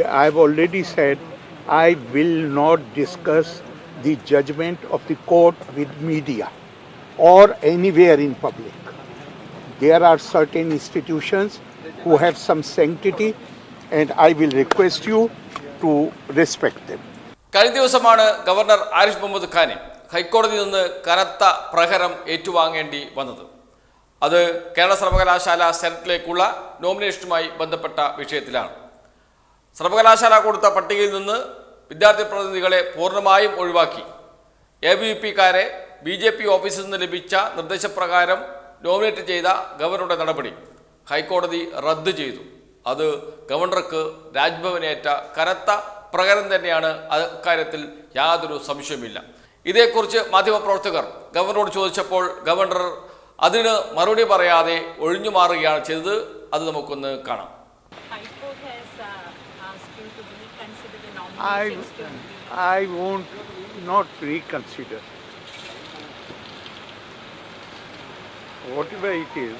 I've already said I will not discuss the judgment of the court with media or anywhere in public. There are certain institutions who have some sanctity, and I will request you to respect them. കഴിഞ്ഞ ദിവസമാണ് governor Arif Muhammad ഖാനെ ഹൈക്കോടതിയിൽ നിന്ന് കനത്ത പ്രഹരം ഏറ്റുവാങ്ങേണ്ടി വന്നത് അത് കേരള സർവകലാശാല സെനറ്റിലേക്കുള്ള നോമിനേഷനുമായി ബന്ധപ്പെട്ട വിഷയത്തിലാണ് സർവകലാശാല കൊടുത്ത പട്ടികയിൽ നിന്ന് വിദ്യാർത്ഥി പ്രതിനിധികളെ പൂർണമായും ഒഴിവാക്കി. എ ബി വി കാരെ ബി ജെ പി ഓഫീസിൽ നിന്ന് ലഭിച്ച നിർദ്ദേശപ്രകാരം നോമിനേറ്റ് ചെയ്ത ഗവർണറുടെ നടപടി ഹൈക്കോടതി റദ്ദ് ചെയ്തു. അത് ഗവർണർക്ക് രാജ്ഭവനേറ്റ കനത്ത പ്രകരം തന്നെയാണ്. അക്കാര്യത്തിൽ യാതൊരു സംശയമില്ല ഇതേക്കുറിച്ച് മാധ്യമപ്രവർത്തകർ ഗവർണറോട് ചോദിച്ചപ്പോൾ ഗവർണർ അതിന് മറുപടി പറയാതെ ഒഴിഞ്ഞു മാറുകയാണ് ചെയ്തത്. അത് നമുക്കൊന്ന് കാണാം. I, I won't not reconsider. Whatever it is,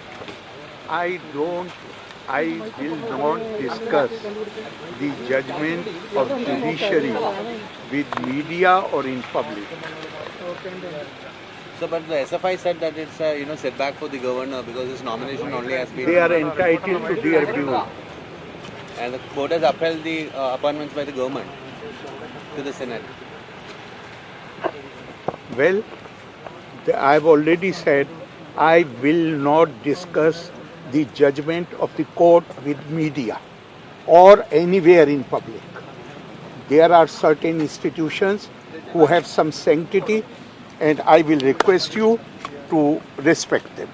I don't, I will not discuss the judgment of judiciary with media or in public. So, but the SFI said that it's a you know setback for the governor because his nomination only has been. They are entitled to their view. And the court has upheld the uh, appointments by the government to the Senate. Well, the- I've already said I will not discuss the judgment of the court with media or anywhere in public. There are certain institutions who have some sanctity, and I will request you to respect them.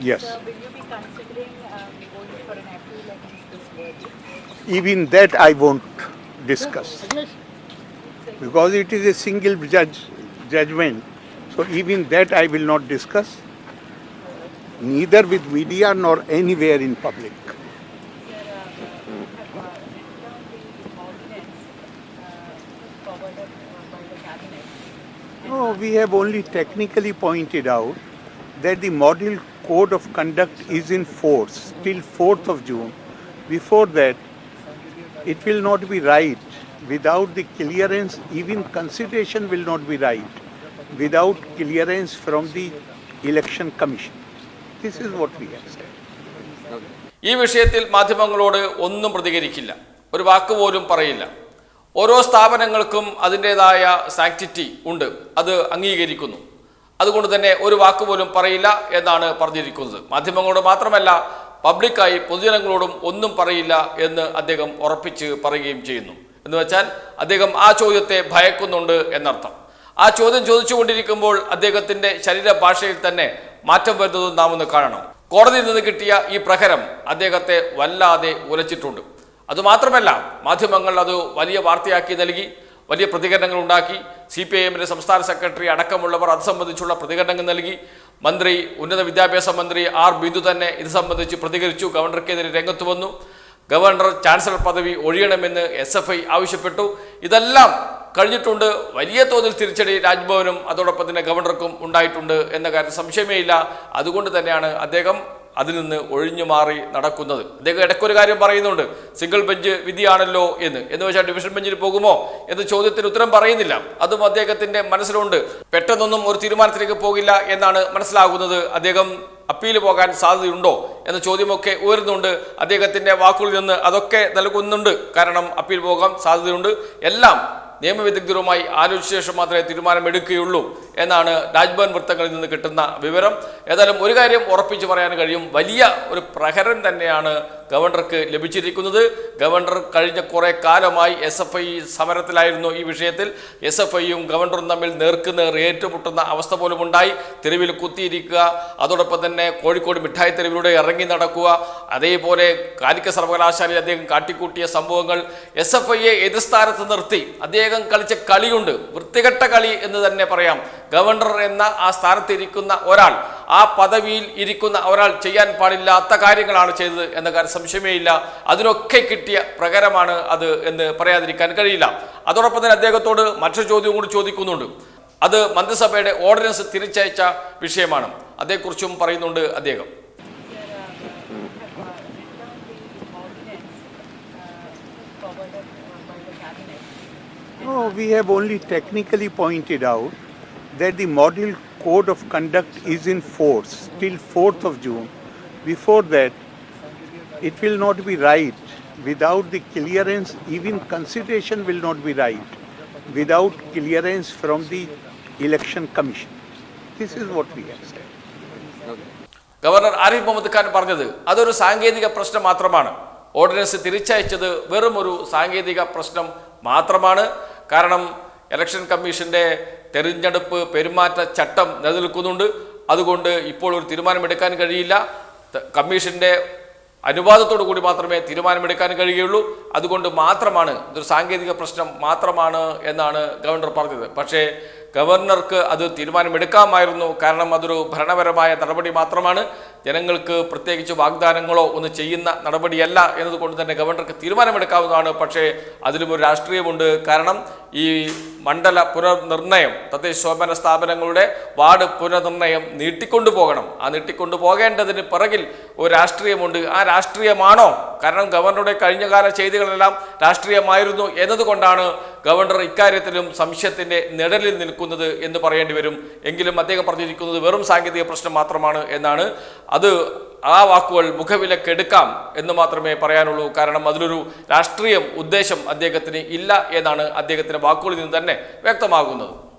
Yes. Sir, will you be considering um, going for an appeal against this verdict? Even that I won't discuss. Because it is a single judge judgment. So even that I will not discuss. Neither with media nor anywhere in public. No, we have only technically pointed out that the model code of conduct is in force till 4th of June. Before that, it will not be right. Without the clearance, even consideration will not be right. Without clearance from the election commission. This is what we have said. ഈ വിഷയത്തിൽ മാധ്യമങ്ങളോട് ഒന്നും പ്രതികരിക്കില്ല ഒരു വാക്ക് പോലും പറയില്ല ഓരോ സ്ഥാപനങ്ങൾക്കും അതിന്റെതായ സാക്ടിറ്റി ഉണ്ട് അത് അംഗീകരിക്കുന്നു അതുകൊണ്ട് തന്നെ ഒരു വാക്ക് പോലും പറയില്ല എന്നാണ് പറഞ്ഞിരിക്കുന്നത് മാധ്യമങ്ങളോട് മാത്രമല്ല പബ്ലിക്കായി പൊതുജനങ്ങളോടും ഒന്നും പറയില്ല എന്ന് അദ്ദേഹം ഉറപ്പിച്ച് പറയുകയും ചെയ്യുന്നു. എന്ന് വെച്ചാൽ അദ്ദേഹം ആ ചോദ്യത്തെ ഭയക്കുന്നുണ്ട് എന്നർത്ഥം. ആ ചോദ്യം ചോദിച്ചുകൊണ്ടിരിക്കുമ്പോൾ അദ്ദേഹത്തിന്റെ ശരീരഭാഷയിൽ തന്നെ മാറ്റം വരുന്നത് നാം ഒന്ന് കാണണം. കോടതിയിൽ നിന്ന് കിട്ടിയ ഈ പ്രഹരം അദ്ദേഹത്തെ വല്ലാതെ ഉലച്ചിട്ടുണ്ട്. അതുമാത്രമല്ല മാധ്യമങ്ങൾ അത് വലിയ വാർത്തയാക്കി നൽകി. വലിയ പ്രതികരണങ്ങൾ ഉണ്ടാക്കി. സി പി ഐ എമ്മിന്റെ സംസ്ഥാന സെക്രട്ടറി അടക്കമുള്ളവർ അത് സംബന്ധിച്ചുള്ള പ്രതികരണങ്ങൾ നൽകി. മന്ത്രി ഉന്നത വിദ്യാഭ്യാസ മന്ത്രി ആർ ബിന്ദു തന്നെ ഇത് സംബന്ധിച്ച് പ്രതികരിച്ചു. ഗവർണർക്കെതിരെ രംഗത്ത് വന്നു. ഗവർണർ ചാൻസലർ പദവി ഒഴിയണമെന്ന് എസ് എഫ് ഐ ആവശ്യപ്പെട്ടു. ഇതെല്ലാം കഴിഞ്ഞിട്ടുണ്ട്. വലിയ തോതിൽ തിരിച്ചടി രാജ്ഭവനും അതോടൊപ്പം തന്നെ ഗവർണർക്കും ഉണ്ടായിട്ടുണ്ട് എന്ന കാര്യം സംശയമേ ഇല്ല അതുകൊണ്ട് തന്നെയാണ് അദ്ദേഹം അതിൽ നിന്ന് ഒഴിഞ്ഞു മാറി നടക്കുന്നത്. അദ്ദേഹം ഇടയ്ക്കൊരു കാര്യം പറയുന്നുണ്ട്. സിംഗിൾ ബെഞ്ച് വിധിയാണല്ലോ എന്ന്. എന്ന് വെച്ചാൽ ഡിവിഷൻ ബെഞ്ചിൽ പോകുമോ എന്ന് ചോദ്യത്തിന് ഉത്തരം പറയുന്നില്ല. അതും അദ്ദേഹത്തിന്റെ മനസ്സിലുണ്ട്. പെട്ടെന്നൊന്നും ഒരു തീരുമാനത്തിലേക്ക് പോകില്ല എന്നാണ് മനസ്സിലാകുന്നത്. അദ്ദേഹം അപ്പീൽ പോകാൻ സാധ്യതയുണ്ടോ എന്ന ചോദ്യമൊക്കെ ഉയരുന്നുണ്ട് അദ്ദേഹത്തിന്റെ വാക്കുകളിൽ നിന്ന് അതൊക്കെ നൽകുന്നുണ്ട്. കാരണം അപ്പീൽ പോകാൻ സാധ്യതയുണ്ട്. എല്ലാം നിയമവിദഗ്ധരുമായി ആലോചിച്ച ശേഷം മാത്രമേ തീരുമാനമെടുക്കുകയുള്ളൂ എന്നാണ് രാജ്ഭവൻ വൃത്തങ്ങളിൽ നിന്ന് കിട്ടുന്ന വിവരം. ഏതായാലും ഒരു കാര്യം ഉറപ്പിച്ച് പറയാൻ കഴിയും. വലിയ ഒരു പ്രഹരം തന്നെയാണ് ഗവർണർക്ക് ലഭിച്ചിരിക്കുന്നത്. ഗവർണർ കഴിഞ്ഞ കുറെ കാലമായി എസ് എഫ് ഐ സമരത്തിലായിരുന്നു ഈ വിഷയത്തിൽ. എസ് എഫ് ഐയും ഗവർണറും തമ്മിൽ നേർക്കുനേർ ഏറ്റുമുട്ടുന്ന അവസ്ഥ പോലും ഉണ്ടായി. തെരുവിൽ കുത്തിയിരിക്കുക അതോടൊപ്പം തന്നെ കോഴിക്കോട് മിഠായി തെരുവിലൂടെ ഇറങ്ങി നടക്കുക അതേപോലെ കാലിക്ക സർവകലാശാലയിൽ അദ്ദേഹം കാട്ടിക്കൂട്ടിയ സംഭവങ്ങൾ. എസ് എഫ് ഐയെ എതിർസ്ഥാനത്ത് നിർത്തി. അദ്ദേഹം കളിച്ച കളിയുണ്ട്. വൃത്തികെട്ട കളി എന്ന് തന്നെ പറയാം. ഗവർണർ എന്ന ആ സ്ഥാനത്തിരിക്കുന്ന ഒരാൾ ആ പദവിയിൽ ഇരിക്കുന്ന ഒരാൾ ചെയ്യാൻ പാടില്ലാത്ത കാര്യങ്ങളാണ് ചെയ്തത് എന്ന കാര്യം സംശയമേ ഇല്ല അതിനൊക്കെ കിട്ടിയ പ്രകാരമാണ് അത് എന്ന് പറയാതിരിക്കാൻ കഴിയില്ല. അതോടൊപ്പം തന്നെ അദ്ദേഹത്തോട് മറ്റൊരു ചോദ്യവും കൂടി ചോദിക്കുന്നുണ്ട്. അത് മന്ത്രിസഭയുടെ ഓർഡിനൻസ് തിരിച്ചയച്ച വിഷയമാണ്. അതേക്കുറിച്ചും പറയുന്നുണ്ട് അദ്ദേഹം. Oh we have only technically pointed out that the model code of conduct is in force till 4th of June. Before that, it will not be right without the clearance, even consideration will not be right without clearance from the election commission. This is what we have said. Governor Arif Mohammad Khan പറഞ്ഞത് അതൊരു സാങ്കേതിക പ്രശ്നം മാത്രമാണ് ordinance തിരിച്ചയച്ചത് വെറും ഒരു സാങ്കേതിക പ്രശ്നം മാത്രമാണ് കാരണം ഇലക്ഷൻ കമ്മീഷന്റെ തെരഞ്ഞെടുപ്പ് പെരുമാറ്റ ചട്ടം നിലനിൽക്കുന്നുണ്ട്. അതുകൊണ്ട് ഇപ്പോൾ ഒരു തീരുമാനമെടുക്കാൻ കഴിയില്ല. കമ്മീഷന്റെ അനുവാദത്തോടു കൂടി മാത്രമേ തീരുമാനമെടുക്കാൻ കഴിയുകയുള്ളൂ. അതുകൊണ്ട് മാത്രമാണ് ഇതൊരു സാങ്കേതിക പ്രശ്നം മാത്രമാണ് എന്നാണ് ഗവർണർ പറഞ്ഞത്. പക്ഷേ ഗവർണർക്ക് അത് തീരുമാനമെടുക്കാമായിരുന്നു. കാരണം അതൊരു ഭരണപരമായ നടപടി മാത്രമാണ്. ജനങ്ങൾക്ക് പ്രത്യേകിച്ച് വാഗ്ദാനങ്ങളോ ഒന്ന് ചെയ്യുന്ന നടപടിയല്ല എന്നതുകൊണ്ട് തന്നെ ഗവർണർക്ക് തീരുമാനമെടുക്കാവുന്നതാണ്. പക്ഷേ അതിലും ഒരു രാഷ്ട്രീയമുണ്ട്. കാരണം ഈ മണ്ഡല പുനർനിർണയം തദ്ദേശ സ്വയംഭരണ സ്ഥാപനങ്ങളുടെ വാർഡ് പുനർനിർണയം നീട്ടിക്കൊണ്ടു പോകണം ആ നീട്ടിക്കൊണ്ടു പോകേണ്ടതിന് പിറകിൽ ഒരു രാഷ്ട്രീയമുണ്ട്. ആ രാഷ്ട്രീയമാണോ? കാരണം ഗവർണറുടെ കഴിഞ്ഞകാല ചെയ്തികളെല്ലാം രാഷ്ട്രീയമായിരുന്നു എന്നതുകൊണ്ടാണ് ഗവർണർ ഇക്കാര്യത്തിലും സംശയത്തിന്റെ നിഴലിൽ നിൽക്കുന്നത് എന്ന് പറയേണ്ടി വരും. എങ്കിലും അദ്ദേഹം പറഞ്ഞിരിക്കുന്നത് വെറും സാങ്കേതിക പ്രശ്നം മാത്രമാണ് എന്നാണ്. അത് ആ വാക്കുകൾ മുഖവിലക്കെടുക്കാം എന്ന് മാത്രമേ പറയാനുള്ളൂ. കാരണം അതിലൊരു രാഷ്ട്രീയം ഉദ്ദേശം അദ്ദേഹത്തിന് ഇല്ല എന്നാണ് അദ്ദേഹത്തിന്റെ വാക്കുകളിൽ നിന്ന് തന്നെ വ്യക്തമാകുന്നത്.